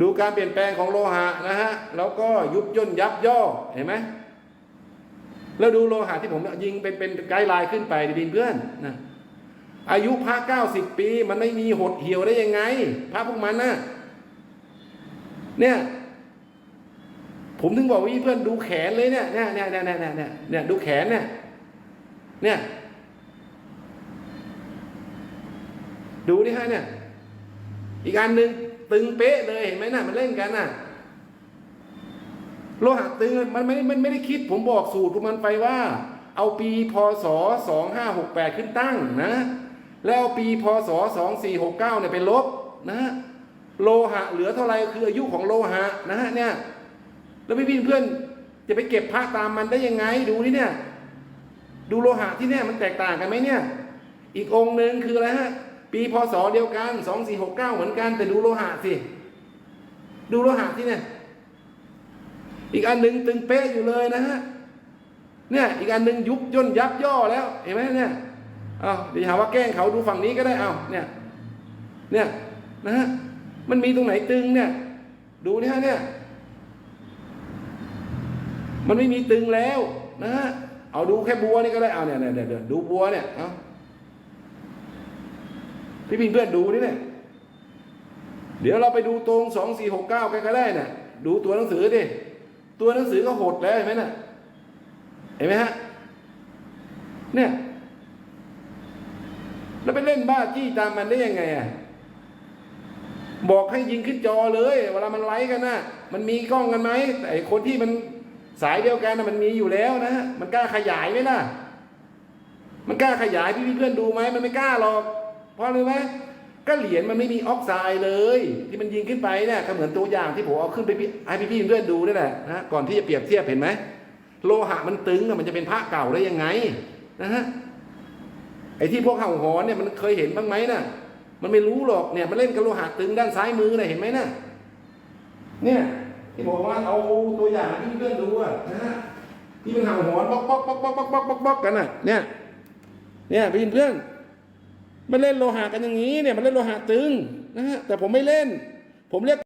ดูการเปลี่ยนแปลงของโลหะนะฮะ แล้วก็ยุบย่นยับย่อ เห็นไหม แล้วดูโลหะที่ผมยิงเป็นเป็นไกด์ไลน์ขึ้นไปดินเพื่อนนะ อายุพระเก้าสิบปี มันไม่มีหดเหี่ยวได้ยังไงพระพวกมันนะเนี่ย ผมถึงบอกว่าเพื่อนดูแขนเลยเนี่ย เนี่ยเนี่ยเนี่ยเนี่ยเนี่ยเนี่ยดูแขนเนี่ย เนี่ยดูดิฮะเนี่ย อีกอันหนึ่ง ตึงเป๊ะเลยเห็นไหมน่ะมันเล่นกันน่ะโลหะตึงมันไม่มันไม่ได้คิดผมบอกสูตรของมันไปว่า เอาปีพศสองห้าหกแปดขึ้นตั้งนะ แล้วเอาปีพศสองสี่หกเก้าเนี่ยไปลบนะโลหะเหลือเท่าไรคืออายุของโลหะนะฮะเนี่ยแล้วพี่พี่เพื่อนจะไปเก็บพระตามมันได้ยังไงดูนี่เนี่ย ดูโลหะที่เนี่ยมันแตกต่างกันไหมเนี่ย อีกองค์หนึ่งคืออะไรฮะ ปีพศเดียวกันสองสี่หกเก้าเหมือนกันแต่ดูโลหะสิ ดูโลหะที่เนี่ย อีกอันหนึ่งตึงเป๊ะอยู่เลยนะฮะ เนี่ยอีกอันหนึ่งยุบย่นยับย่อแล้ว เห็นไหมเนี่ยเอาเดี๋ยวหาว่าแกล้งเขาดูฝั่งนี้ก็ได้เอาเนี่ย เนี่ยนะฮะ มันมีตรงไหนตึงเนี่ย ดูนี่ฮะเนี่ย มันไม่มีตึงแล้วนะฮะ เอาดูแค่บัวนี่ก็ได้ เอาเนี่ยเนี่ยเนี่ยดูบัวเนี่ย เอา พี่พี่เพื่อนดูนี่เนี่ยเดี๋ยวเราไปดูตรงสองสี่หกเก้ากันก็ได้น่ะ ดูตัวหนังสือดิตัวหนังสือก็หดแล้วเห็นไหมน่ะเห็นไหมฮะเนี่ยแล้วไปเล่นบ้าจี้ตามมันได้ยังไงอะบอกให้ยิงขึ้นจอเลยเวลามันไลฟ์กันนะมันมีกล้องกันไหมแต่ไอ้คนที่มันสายเดียวกันนะมันมีอยู่แล้วนะมันกล้าขยายไหมล่ะ มันกล้าขยายพี่เพื่อนดูไหมมันไม่กล้าหรอก เพราะรู้ไหมก็เหรียญมันไม่มีออกไซด์เลย ที่มันยิงขึ้นไปเนี่ยก็เหมือนตัวอย่างที่ผมเอาขึ้นไปให้พี่ๆเพื่อนดูนี่แหละนะก่อนที่จะเปรียบเทียบเห็นไหมโลหะมันตึงมันจะเป็นพระเก่าได้ยังไงนะฮะไอ้ที่พวกเข่าหอนเนี่ยมันเคยเห็นบ้างไหมนะ่ะ มันไม่รู้หรอกเนี่ยมันเล่นกับโลหะตึงด้านซ้ายมือเนะเห็นไหมนะ่ะเนี่ยที่ผมว่าเอาตัวอย่างที่เพื่อนดูอะนะที่เป็นเห่าหอนบ๊อกบ๊อกบ๊อกบ๊อกบ๊อกบ๊อกป๊อกกันอะเนี่ยเนี่ยเพื่นเพื่อน มันเล่นโลหะกันอย่างนี้เนี่ยมันเล่นโลหะตึงนะฮะแต่ผมไม่เล่น ผมเรียก